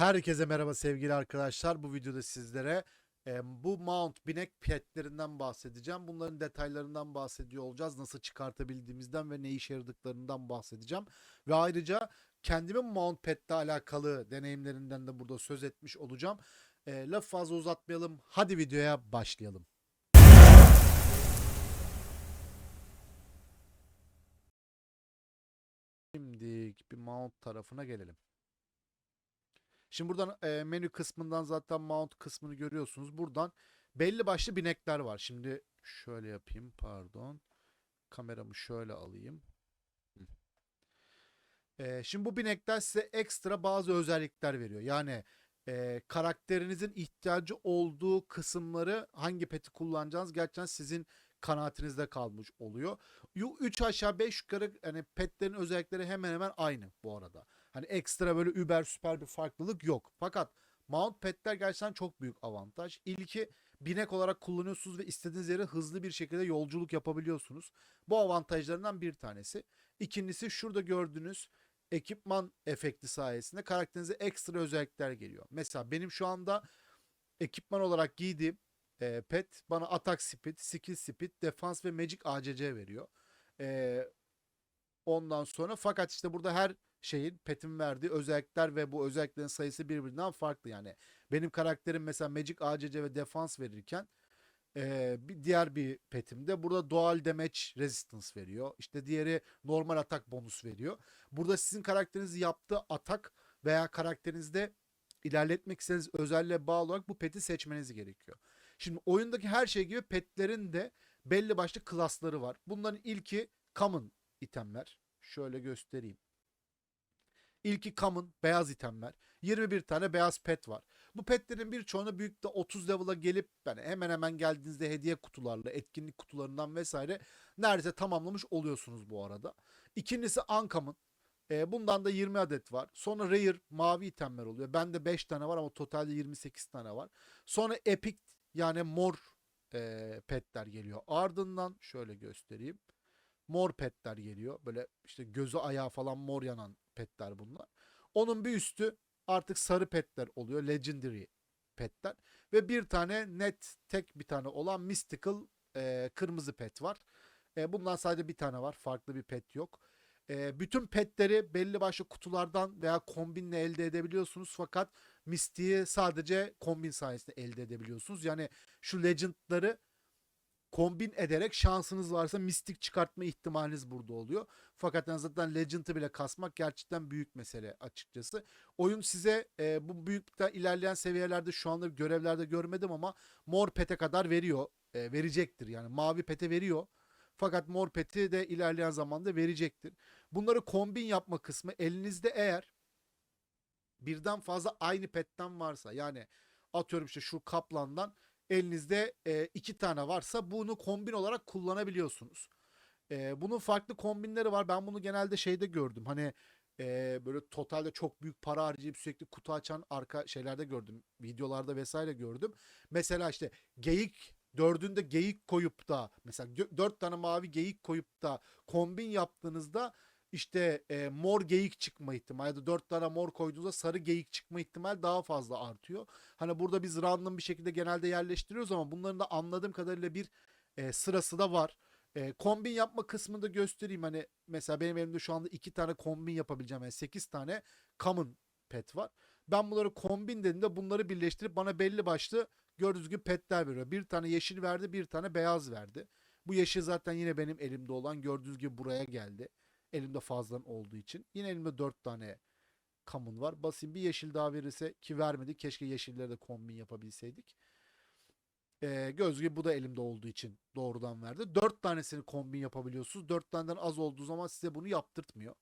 Herkese merhaba sevgili arkadaşlar. Bu videoda sizlere e, bu mount binek petlerinden bahsedeceğim. Bunların detaylarından bahsediyor olacağız. Nasıl çıkartabildiğimizden ve ne işe yaradıklarından bahsedeceğim. Ve ayrıca kendimin mount petle alakalı deneyimlerinden de burada söz etmiş olacağım. E, laf fazla uzatmayalım. Hadi videoya başlayalım. Şimdi bir mount tarafına gelelim. Şimdi buradan e, menü kısmından zaten mount kısmını görüyorsunuz. Buradan belli başlı binekler var. Şimdi şöyle yapayım pardon. Kameramı şöyle alayım. E, şimdi bu binekler size ekstra bazı özellikler veriyor. Yani e, karakterinizin ihtiyacı olduğu kısımları hangi peti kullanacağınız gerçekten sizin kanaatinizde kalmış oluyor. 3 aşağı 5 yukarı hani petlerin özellikleri hemen hemen aynı bu arada. Hani ekstra böyle über süper bir farklılık yok. Fakat mount petler gerçekten çok büyük avantaj. İlki binek olarak kullanıyorsunuz ve istediğiniz yere hızlı bir şekilde yolculuk yapabiliyorsunuz. Bu avantajlarından bir tanesi. İkincisi şurada gördüğünüz ekipman efekti sayesinde karakterinize ekstra özellikler geliyor. Mesela benim şu anda ekipman olarak giydiğim e, pet bana atak speed, skill speed, defans ve magic ACC veriyor. E, ondan sonra fakat işte burada her şeyin petin verdiği özellikler ve bu özelliklerin sayısı birbirinden farklı yani. Benim karakterim mesela magic ACC ve defans verirken e, bir diğer bir petimde burada dual damage resistance veriyor. İşte diğeri normal atak bonus veriyor. Burada sizin karakteriniz yaptığı atak veya karakterinizde ilerletmek istediğiniz özelliğe bağlı olarak bu peti seçmeniz gerekiyor. Şimdi oyundaki her şey gibi petlerin de belli başlı klasları var. Bunların ilki common itemler. Şöyle göstereyim. İlki common beyaz itemler. 21 tane beyaz pet var. Bu petlerin birçoğunu büyük de 30 level'a gelip yani hemen hemen geldiğinizde hediye kutularla, etkinlik kutularından vesaire neredeyse tamamlamış oluyorsunuz bu arada. İkincisi uncommon. E, bundan da 20 adet var. Sonra rare mavi itemler oluyor. Bende 5 tane var ama totalde 28 tane var. Sonra epic yani mor e, petler geliyor. Ardından şöyle göstereyim. Mor petler geliyor. Böyle işte gözü ayağı falan mor yanan petler bunlar. Onun bir üstü artık sarı petler oluyor. Legendary petler. Ve bir tane net tek bir tane olan Mystical e, kırmızı pet var. E, bundan sadece bir tane var. Farklı bir pet yok. E, bütün petleri belli başlı kutulardan veya kombinle elde edebiliyorsunuz. Fakat Mystic'i sadece kombin sayesinde elde edebiliyorsunuz. Yani şu Legend'ları kombin ederek şansınız varsa mistik çıkartma ihtimaliniz burada oluyor. Fakat yani zaten Legend'ı bile kasmak gerçekten büyük mesele açıkçası. Oyun size e, bu büyükten ilerleyen seviyelerde şu anda görevlerde görmedim ama mor pete kadar veriyor. E, verecektir yani mavi pete veriyor. Fakat mor peti de ilerleyen zamanda verecektir. Bunları kombin yapma kısmı elinizde eğer birden fazla aynı petten varsa yani atıyorum işte şu kaplandan elinizde e, iki tane varsa bunu kombin olarak kullanabiliyorsunuz. E, bunun farklı kombinleri var. Ben bunu genelde şeyde gördüm. Hani e, böyle totalde çok büyük para harcayıp sürekli kutu açan arka şeylerde gördüm. Videolarda vesaire gördüm. Mesela işte geyik dördünde geyik koyup da mesela dört tane mavi geyik koyup da kombin yaptığınızda işte e, mor geyik çıkma ihtimali ya da 4 tane mor koyduğunuzda sarı geyik çıkma ihtimal daha fazla artıyor. Hani burada biz random bir şekilde genelde yerleştiriyoruz ama bunların da anladığım kadarıyla bir e, sırası da var. E, kombin yapma kısmını da göstereyim. Hani mesela benim elimde şu anda 2 tane kombin yapabileceğim. Yani 8 tane common pet var. Ben bunları kombin dediğimde bunları birleştirip bana belli başlı gördüğünüz gibi petler veriyor. Bir tane yeşil verdi, bir tane beyaz verdi. Bu yeşil zaten yine benim elimde olan gördüğünüz gibi buraya geldi. Elimde fazlan olduğu için. Yine elimde 4 tane kamun var. Basayım bir yeşil daha verirse ki vermedi. Keşke yeşilleri de kombin yapabilseydik. Ee, göz gibi bu da elimde olduğu için doğrudan verdi. 4 tanesini kombin yapabiliyorsunuz. 4 taneden az olduğu zaman size bunu yaptırtmıyor.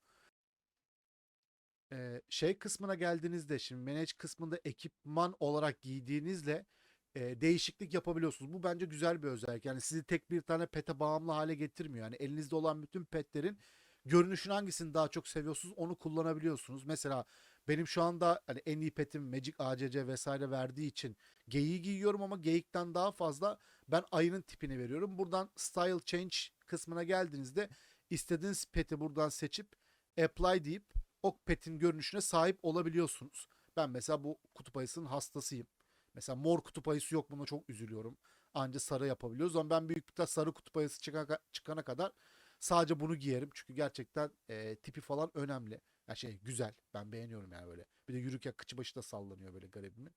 Ee, şey kısmına geldiğinizde şimdi manage kısmında ekipman olarak giydiğinizle e, değişiklik yapabiliyorsunuz. Bu bence güzel bir özellik. Yani sizi tek bir tane pete bağımlı hale getirmiyor. Yani elinizde olan bütün petlerin görünüşün hangisini daha çok seviyorsunuz onu kullanabiliyorsunuz. Mesela benim şu anda hani en iyi petim Magic ACC vesaire verdiği için geyiği giyiyorum ama geyikten daha fazla ben ayının tipini veriyorum. Buradan Style Change kısmına geldiğinizde istediğiniz peti buradan seçip Apply deyip o petin görünüşüne sahip olabiliyorsunuz. Ben mesela bu kutup ayısının hastasıyım. Mesela mor kutup ayısı yok buna çok üzülüyorum. Anca sarı yapabiliyoruz ama ben büyük bir sarı kutup ayısı çıkana, çıkana kadar sadece bunu giyerim. Çünkü gerçekten e, tipi falan önemli. Ya şey güzel. Ben beğeniyorum yani böyle. Bir de yürürken kıçı başı da sallanıyor böyle garibimin.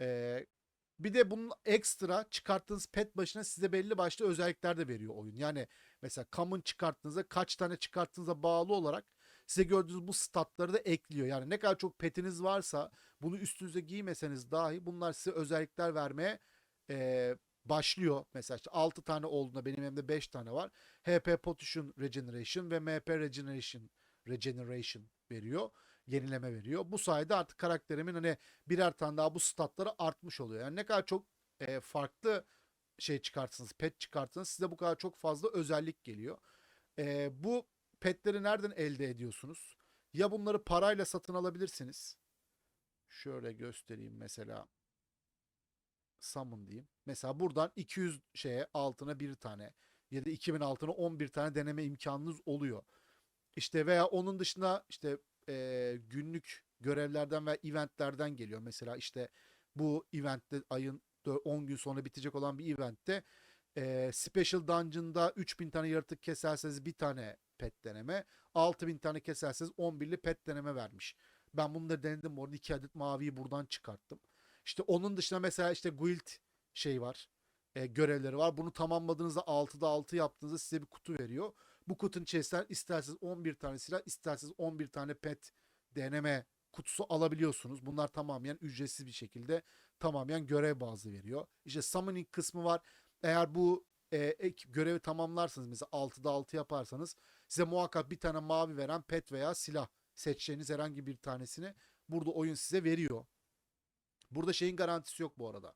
E, bir de bunun ekstra çıkarttığınız pet başına size belli başlı özellikler de veriyor oyun. Yani mesela common çıkarttığınızda kaç tane çıkarttığınıza bağlı olarak size gördüğünüz bu statları da ekliyor. Yani ne kadar çok petiniz varsa bunu üstünüze giymeseniz dahi bunlar size özellikler vermeye e, başlıyor. Mesela işte 6 tane olduğunda benim elimde 5 tane var. HP Potion Regeneration ve MP Regeneration Regeneration veriyor. Yenileme veriyor. Bu sayede artık karakterimin hani birer tane daha bu statları artmış oluyor. Yani ne kadar çok e, farklı şey çıkartsanız, pet çıkartsanız size bu kadar çok fazla özellik geliyor. E, bu petleri nereden elde ediyorsunuz? Ya bunları parayla satın alabilirsiniz. Şöyle göstereyim mesela. Summon diyeyim. Mesela buradan 200 şeye altına bir tane ya da 2000 altına 11 tane deneme imkanınız oluyor. İşte veya onun dışında işte e, günlük görevlerden ve eventlerden geliyor. Mesela işte bu eventte ayın 10 gün sonra bitecek olan bir eventte e, Special Dungeon'da 3000 tane yaratık keserseniz bir tane pet deneme. 6000 tane keserseniz 11'li pet deneme vermiş. Ben bunu da denedim. Orada 2 adet maviyi buradan çıkarttım. İşte onun dışında mesela işte guild şey var. E, görevleri var. Bunu tamamladığınızda 6'da 6 yaptığınızda size bir kutu veriyor. Bu kutunun içerisinden isterseniz 11 tane silah, isterseniz 11 tane pet deneme kutusu alabiliyorsunuz. Bunlar tamamen ücretsiz bir şekilde tamamen görev bazlı veriyor. İşte summoning kısmı var. Eğer bu e, ek görevi tamamlarsanız mesela 6'da 6 yaparsanız size muhakkak bir tane mavi veren pet veya silah seçeceğiniz herhangi bir tanesini burada oyun size veriyor. Burada şeyin garantisi yok bu arada.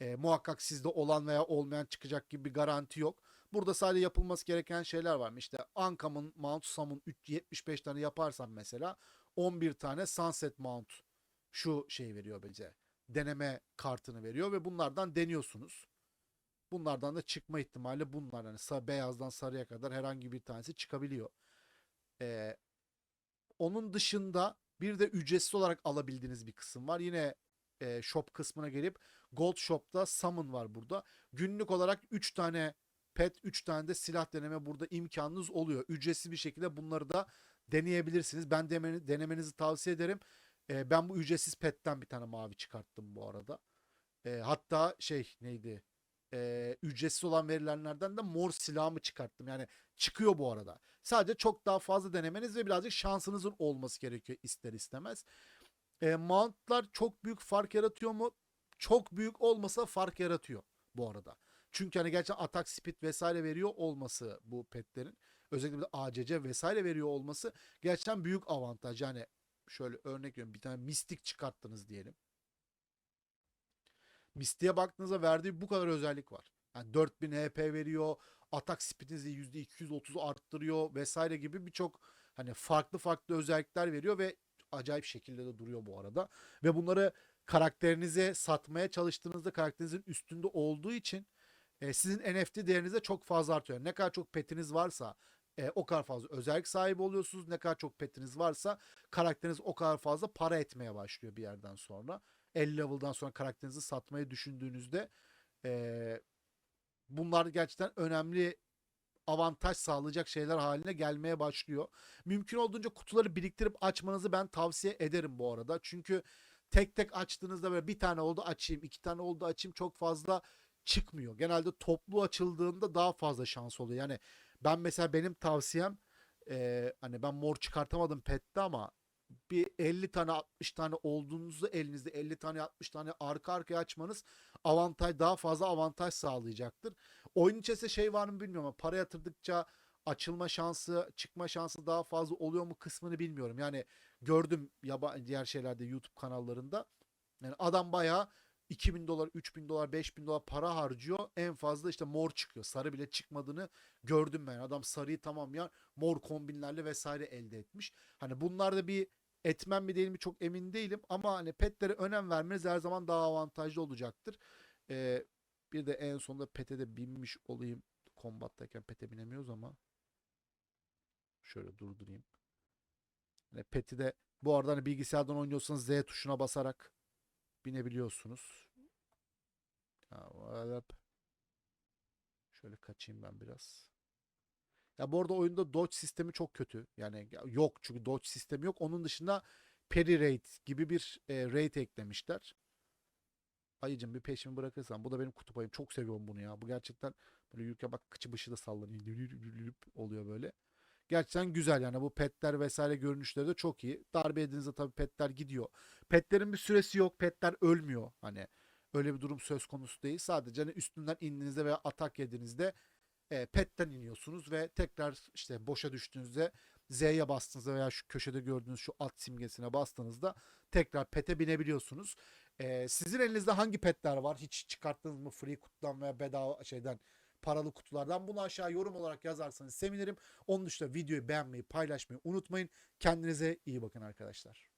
E, muhakkak sizde olan veya olmayan çıkacak gibi bir garanti yok. Burada sadece yapılması gereken şeyler var. İşte Uncommon Mount Summon 75 tane yaparsam mesela 11 tane Sunset Mount şu şey veriyor bize. Deneme kartını veriyor ve bunlardan deniyorsunuz. Bunlardan da çıkma ihtimali bunlar. Yani beyazdan sarıya kadar herhangi bir tanesi çıkabiliyor. Ee, onun dışında bir de ücretsiz olarak alabildiğiniz bir kısım var. Yine e, shop kısmına gelip Gold Shop'ta Summon var burada. Günlük olarak 3 tane pet, 3 tane de silah deneme burada imkanınız oluyor. Ücretsiz bir şekilde bunları da deneyebilirsiniz. Ben demeni, denemenizi tavsiye ederim. E, ben bu ücretsiz petten bir tane mavi çıkarttım bu arada. E, hatta şey neydi? E, ücretsiz olan verilenlerden de mor silahımı çıkarttım. Yani çıkıyor bu arada. Sadece çok daha fazla denemeniz ve birazcık şansınızın olması gerekiyor ister istemez. E, mountlar çok büyük fark yaratıyor mu? Çok büyük olmasa fark yaratıyor bu arada. Çünkü hani gerçekten atak speed vesaire veriyor olması bu petlerin özellikle de ACC vesaire veriyor olması gerçekten büyük avantaj. Yani şöyle örnek veriyorum bir tane mistik çıkarttınız diyelim. Mistiğe baktığınızda verdiği bu kadar özellik var. Yani 4000 HP veriyor, atak speedinizi %230 arttırıyor vesaire gibi birçok hani farklı farklı özellikler veriyor ve acayip şekilde de duruyor bu arada. Ve bunları karakterinize satmaya çalıştığınızda karakterinizin üstünde olduğu için e, sizin NFT değeriniz de çok fazla artıyor. Ne kadar çok petiniz varsa e, o kadar fazla özellik sahibi oluyorsunuz. Ne kadar çok petiniz varsa karakteriniz o kadar fazla para etmeye başlıyor bir yerden sonra. 50 level'dan sonra karakterinizi satmayı düşündüğünüzde e, bunlar gerçekten önemli avantaj sağlayacak şeyler haline gelmeye başlıyor. Mümkün olduğunca kutuları biriktirip açmanızı ben tavsiye ederim bu arada. Çünkü tek tek açtığınızda böyle bir tane oldu açayım, iki tane oldu açayım çok fazla çıkmıyor. Genelde toplu açıldığında daha fazla şans oluyor. Yani ben mesela benim tavsiyem e, hani ben mor çıkartamadım pette ama bir 50 tane 60 tane olduğunuzda elinizde 50 tane 60 tane arka arkaya açmanız avantaj daha fazla avantaj sağlayacaktır. Oyun içerisinde şey var mı bilmiyorum ama para yatırdıkça açılma şansı, çıkma şansı daha fazla oluyor mu kısmını bilmiyorum. Yani gördüm yabancı diğer şeylerde YouTube kanallarında. Yani adam bayağı 2000 dolar, 3000 dolar, 5000 dolar para harcıyor. En fazla işte mor çıkıyor. Sarı bile çıkmadığını gördüm ben. Adam sarıyı tamam ya mor kombinlerle vesaire elde etmiş. Hani bunlarda bir etmem mi değil mi çok emin değilim ama hani petlere önem vermeniz her zaman daha avantajlı olacaktır. Ee, bir de en sonunda pete de binmiş olayım. Kombattayken pete binemiyoruz ama şöyle durdurayım. Hani peti de Bu arada hani bilgisayardan oynuyorsanız Z tuşuna basarak binebiliyorsunuz. Şöyle kaçayım ben biraz. Ya bu arada oyunda dodge sistemi çok kötü. Yani ya- yok çünkü dodge sistemi yok. Onun dışında parry rate gibi bir e, rate eklemişler. Ayıcım bir peşimi bırakırsan. Bu da benim kutup ayım. Çok seviyorum bunu ya. Bu gerçekten böyle yürürken bak kıçı başı da sallanıyor. Oluyor böyle. Gerçekten güzel yani bu petler vesaire görünüşleri de çok iyi. Darbe yediğinizde tabii petler gidiyor. Petlerin bir süresi yok. Petler ölmüyor. Hani öyle bir durum söz konusu değil. Sadece hani üstünden indiğinizde veya atak yediğinizde e, petten iniyorsunuz ve tekrar işte boşa düştüğünüzde Z'ye bastığınızda veya şu köşede gördüğünüz şu at simgesine bastığınızda tekrar pete binebiliyorsunuz. E, sizin elinizde hangi petler var? Hiç çıkarttınız mı free kutudan veya bedava şeyden paralı kutulardan? Bunu aşağı yorum olarak yazarsanız sevinirim. Onun dışında videoyu beğenmeyi, paylaşmayı unutmayın. Kendinize iyi bakın arkadaşlar.